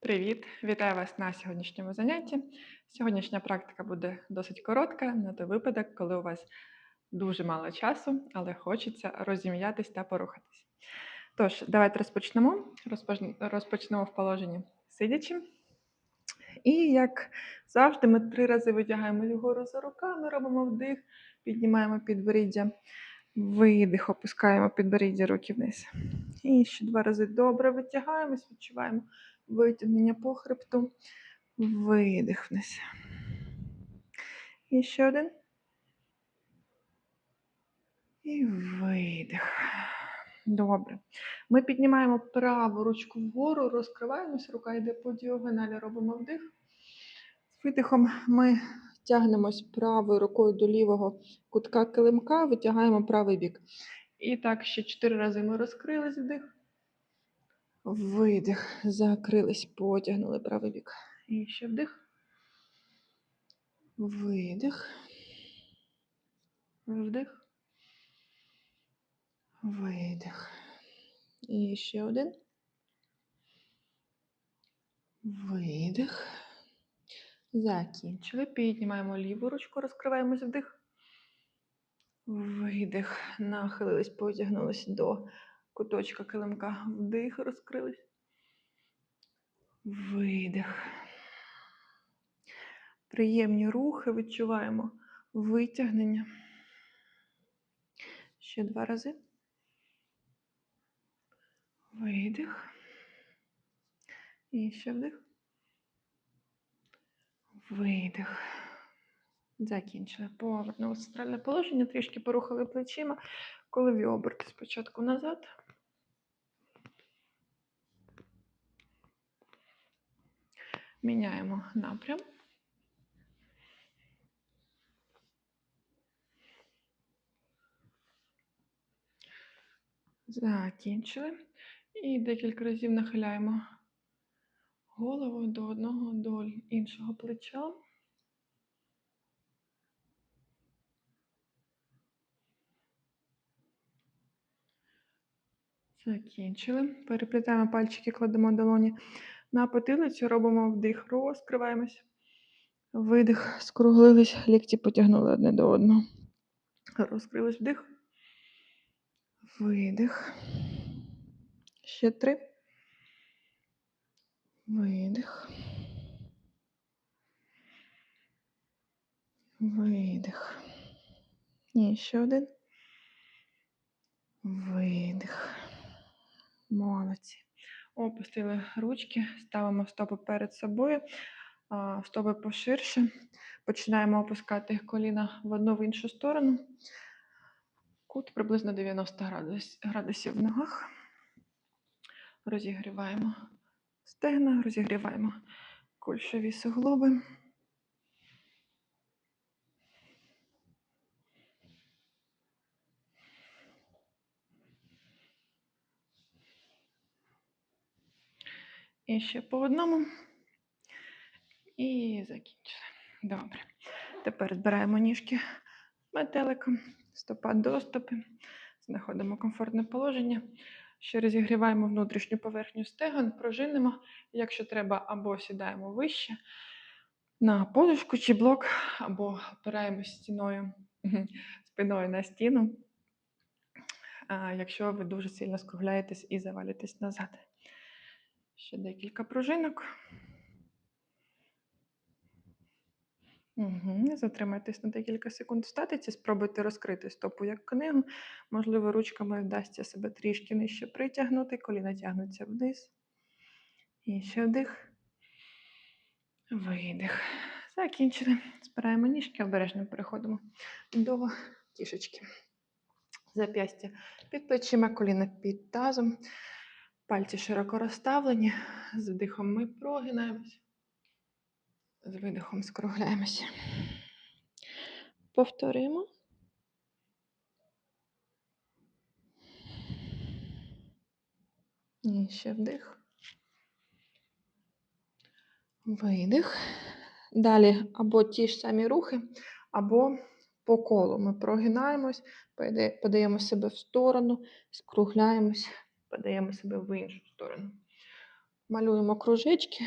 Привіт! Вітаю вас на сьогоднішньому занятті. Сьогоднішня практика буде досить коротка на той випадок, коли у вас дуже мало часу, але хочеться розім'ятись та порухатись. Тож, давайте розпочнемо. Розпочнемо в положенні сидячи. І як завжди, ми три рази витягаємо вгору за руками, робимо вдих, піднімаємо підборіддя, видих, опускаємо підборіддя руки вниз. І ще два рази добре витягаємось, відчуваємо витягнення по хребту, видих. І ще один. І видих. Добре. Ми піднімаємо праву ручку вгору, розкриваємося, рука йде по діагоналі, робимо вдих. З видихом ми тягнемось правою рукою до лівого кутка килимка, витягаємо правий бік. І так, ще чотири рази ми розкрились вдих. Видих. Закрились, потягнули правий бік. І ще вдих. Видих. Вдих. Видих. І ще один. Видих. Закінчили. Піднімаємо ліву ручку, розкриваємось вдих. Видих. Нахилились, потягнулись до куточка килимка. Вдих, розкрились. Видих. Приємні рухи відчуваємо витягнення. Ще два рази. Видих. І ще вдих. Видих. Закінчили. Повернули центральне положення, трішки порухали плечима. Колові оберти спочатку назад. Міняємо напрям. Закінчили. І декілька разів нахиляємо голову до одного до іншого плеча. Закінчили. Переплітаємо пальчики, кладемо долоні на потилицю, робимо вдих, розкриваємось. Видих, скруглились, лікті потягнули одне до одного. Розкрились вдих. Видих. Ще три. Видих. Видих. І ще один. Видих. Молодці. Опустили ручки, ставимо стопи перед собою, стопи поширше. Починаємо опускати коліна в одну в іншу сторону. Кут приблизно 90 градус- градусів в ногах. Розігріваємо стегна, розігріваємо кульшові суглоби. І ще по одному. І закінчили. Добре. Тепер збираємо ніжки метеликом, стопа до. Знаходимо комфортне положення. Ще розігріваємо внутрішню поверхню стегон, пружинимо. Якщо треба, або сідаємо вище на подушку чи блок, або опираємось стіною, спиною на стіну, якщо ви дуже сильно скругляєтесь і завалитесь назад. Ще декілька пружинок. Угу. Затримайтесь на декілька секунд в статиці, спробуйте розкрити стопу як книгу. Можливо, ручками вдасться себе трішки нижче притягнути, коліна тягнуться вниз. І ще вдих. Видих. Закінчили. Збираємо ніжки, обережно переходимо до тішечки. Зап'ястя під плечима, коліна під тазом. Пальці широко розставлені. З вдихом ми прогинаємось. З видихом скругляємося. Повторюємо. І ще вдих. Видих. Далі або ті ж самі рухи, або по колу. Ми прогинаємось, подаємо себе в сторону, скругляємось, подаємо себе в іншу сторону. Малюємо кружечки.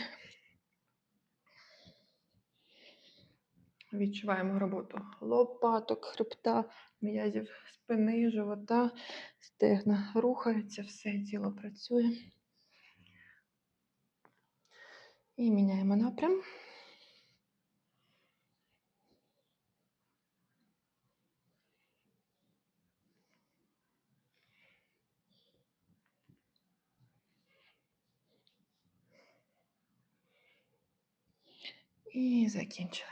Відчуваємо роботу лопаток, хребта, м'язів спини, живота, стегна рухаються, все тіло працює. І міняємо напрям. І закінчили.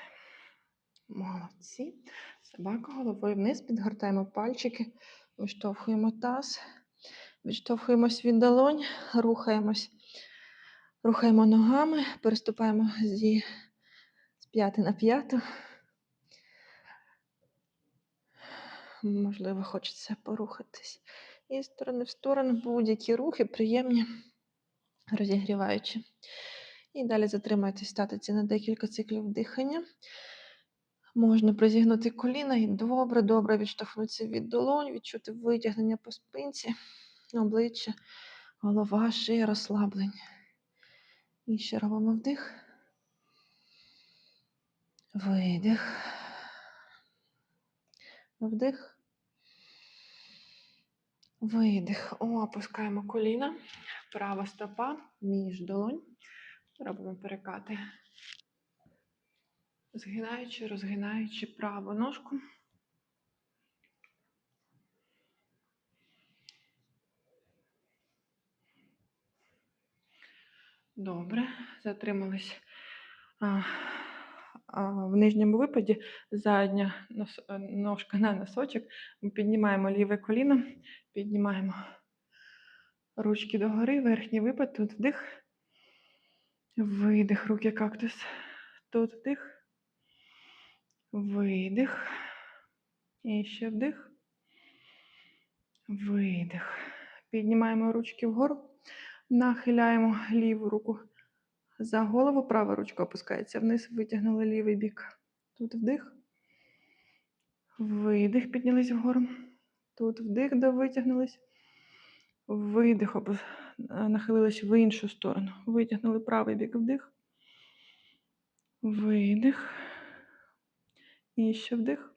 Молодці. Собака головою вниз, підгортаємо пальчики, виштовхуємо таз, відштовхуємось від долонь, рухаємось, рухаємо ногами, переступаємо зі з п'яти на п'яту. Можливо, хочеться порухатись. І з сторони в сторону будь-які рухи приємні, розігріваючи. І далі затримайтесь статиці на декілька циклів дихання. Можна призігнути коліна і добре-добре відштовхнутися від долонь, відчути витягнення по спинці, обличчя, голова, шия, розслаблення. І ще робимо вдих. Видих. Вдих. Видих. О, опускаємо коліна. Права стопа між долонь. Робимо перекати. Згинаючи, розгинаючи праву ножку. Добре, затримались в нижньому випаді. Задня ножка на носочок. Ми піднімаємо ліве коліно, піднімаємо ручки догори, верхній випад, тут вдих, видих, руки кактус, тут вдих, видих. І ще вдих. Видих. Піднімаємо ручки вгору, нахиляємо ліву руку за голову, права ручка опускається вниз, витягнули лівий бік. Тут вдих. Видих, піднялись вгору. Тут вдих, де витягнулись. Видих, опус- е, нахилились в іншу сторону. Витягнули правий бік вдих. Видих. І ще вдих.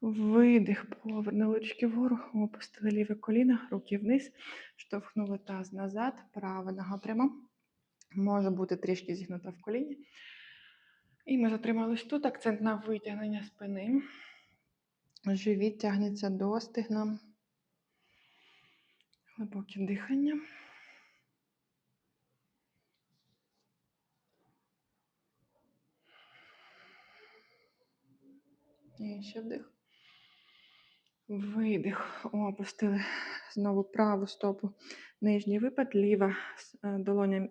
Видих, повернули ручки вгору, опустили ліве коліно, руки вниз, штовхнули таз назад, права нога пряма. Може бути трішки зігнута в коліні. І ми затримались тут. Акцент на витягнення спини. Живіт тягнеться до стегна. Глибоке дихання. І ще вдих. Видих. О, опустили знову праву стопу. Нижній випад, ліва е, долоня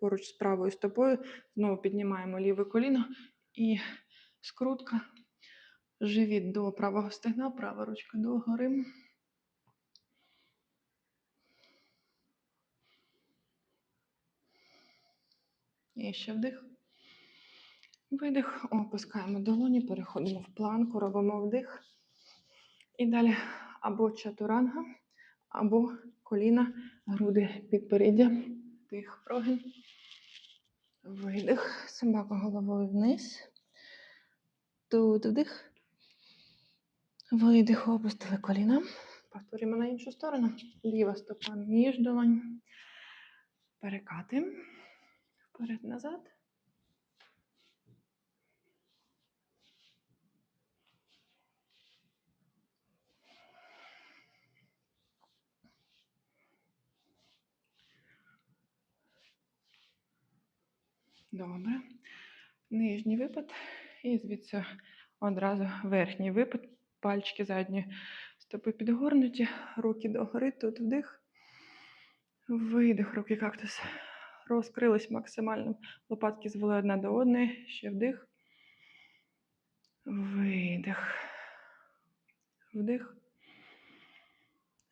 поруч з правою стопою. Знову піднімаємо ліве коліно і скрутка. Живіт до правого стегна, права ручка догори. І ще вдих. Видих. Опускаємо долоні, переходимо в планку, робимо вдих. І далі або чатуранга, або коліна, груди підпереддя. Вдих, прогин. Видих. Собака головою вниз. Тут вдих. Видих, опустили коліна. Повторюємо на іншу сторону. Ліва стопа між долонь. Перекати. Вперед назад. Добре. Нижній випад. І звідси одразу верхній випад. Пальчики задні стопи підгорнуті, руки догори, тут вдих. Видих, руки кактус. Розкрились максимально. Лопатки звели одна до одної. Ще вдих. Видих. Вдих.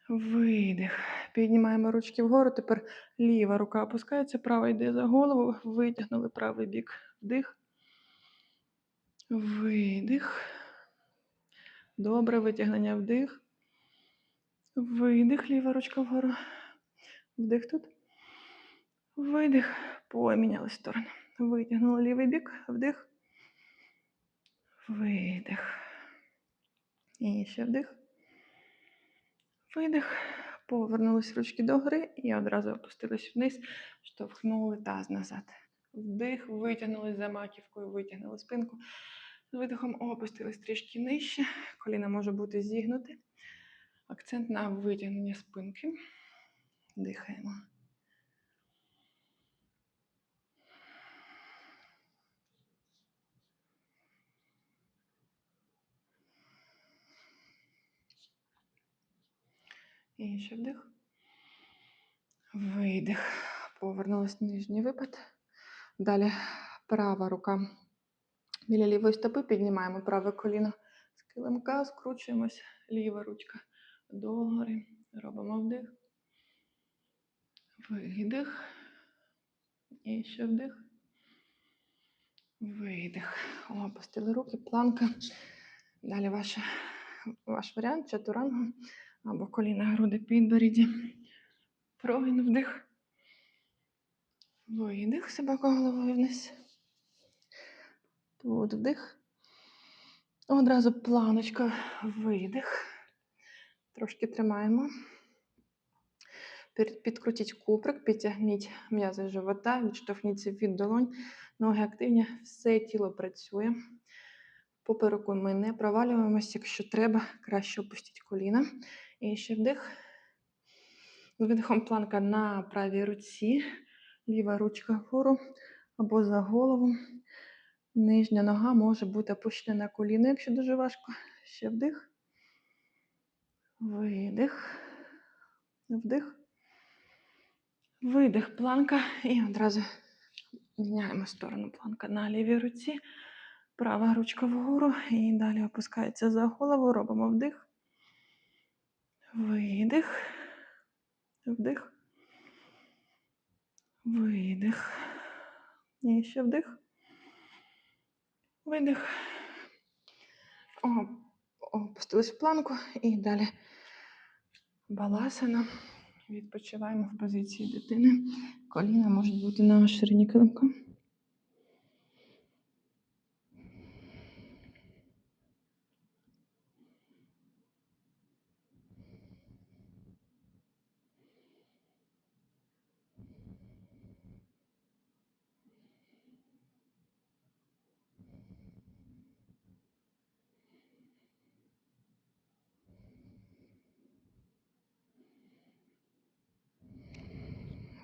Видих. Піднімаємо ручки вгору. Тепер ліва рука опускається, права йде за голову. Витягнули правий бік. Вдих. Видих. Добре, витягнення вдих. Видих, ліва ручка вгору. Вдих тут. Видих. Поміняли сторону. Витягнули лівий бік. Вдих. Видих. І ще вдих. Видих. Повернулись ручки догори і одразу опустились вниз, штовхнули таз назад. Вдих, витягнули за маківкою, витягнули спинку. З видихом опустились трішки нижче. Коліна може бути зігнуте. Акцент на витягнення спинки. Дихаємо. І ще вдих. Видих. Повернулась нижній випад. Далі права рука біля лівої стопи. Піднімаємо праве коліно з килимка, скручуємось. Ліва ручка догори. Робимо вдих. Видих. І ще вдих. Видих. Опустили руки, планка. Далі ваша, ваш варіант чатуранга або коліна груди підборідді. Прогин вдих. Видих собака головою вниз. Тут вдих. Одразу планочка, видих. Трошки тримаємо. Підкрутіть куприк, підтягніть м'язи живота, відштовхніться від долонь. Ноги активні, все тіло працює. Попереку ми не провалюємося. Якщо треба, краще опустіть коліна. І ще вдих. З видихом планка на правій руці. Ліва ручка вгору або за голову. Нижня нога може бути опущена на коліно, якщо дуже важко. Ще вдих. Видих. Вдих. Видих, планка. І одразу міняємо сторону планка на лівій руці. Права ручка вгору. І далі опускається за голову. Робимо вдих. Видих. Вдих. Видих. І ще вдих. Видих. Опустились в планку і далі баласана. Відпочиваємо в позиції дитини. Коліна можуть бути на ширині килимка.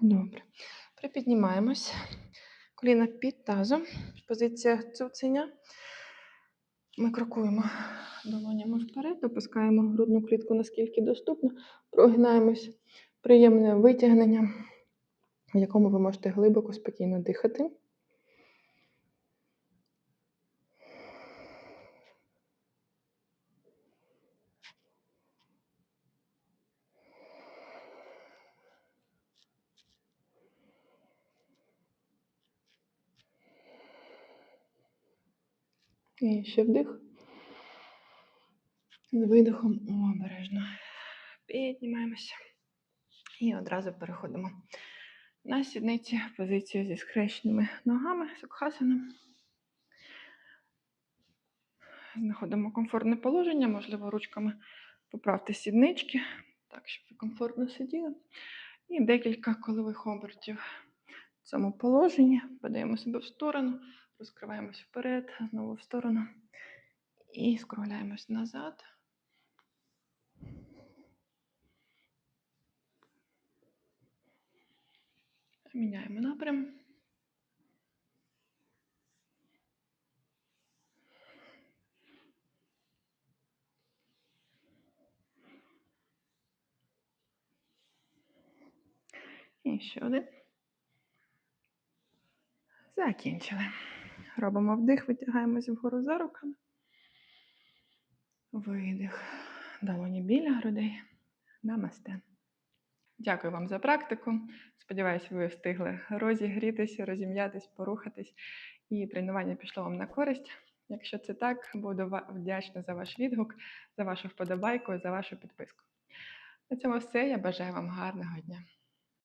Добре. Припіднімаємось. Коліна під тазом. Позиція цуценя. Ми крокуємо долонями вперед, опускаємо грудну клітку наскільки доступно, прогинаємось. Приємне витягнення, в якому ви можете глибоко, спокійно дихати. І ще вдих. З видихом обережно. Піднімаємося. І одразу переходимо на сідниці в позицію зі схрещеними ногами, сукхасаном. Знаходимо комфортне положення, можливо, ручками поправте сіднички, так, щоб ви комфортно сиділи. І декілька колових обертів в цьому положенні. Подаємо себе в сторону, розкриваємось вперед, знову в сторону. І скругляємось назад. Міняємо напрям. І ще один. Закінчили. Робимо вдих, витягаємось вгору за руками. Видих. Долоні біля грудей. Намасте. Дякую вам за практику. Сподіваюся, ви встигли розігрітися, розім'ятись, порухатись, і тренування пішло вам на користь. Якщо це так, буду вдячна за ваш відгук, за вашу вподобайку, за вашу підписку. На цьому все. Я бажаю вам гарного дня.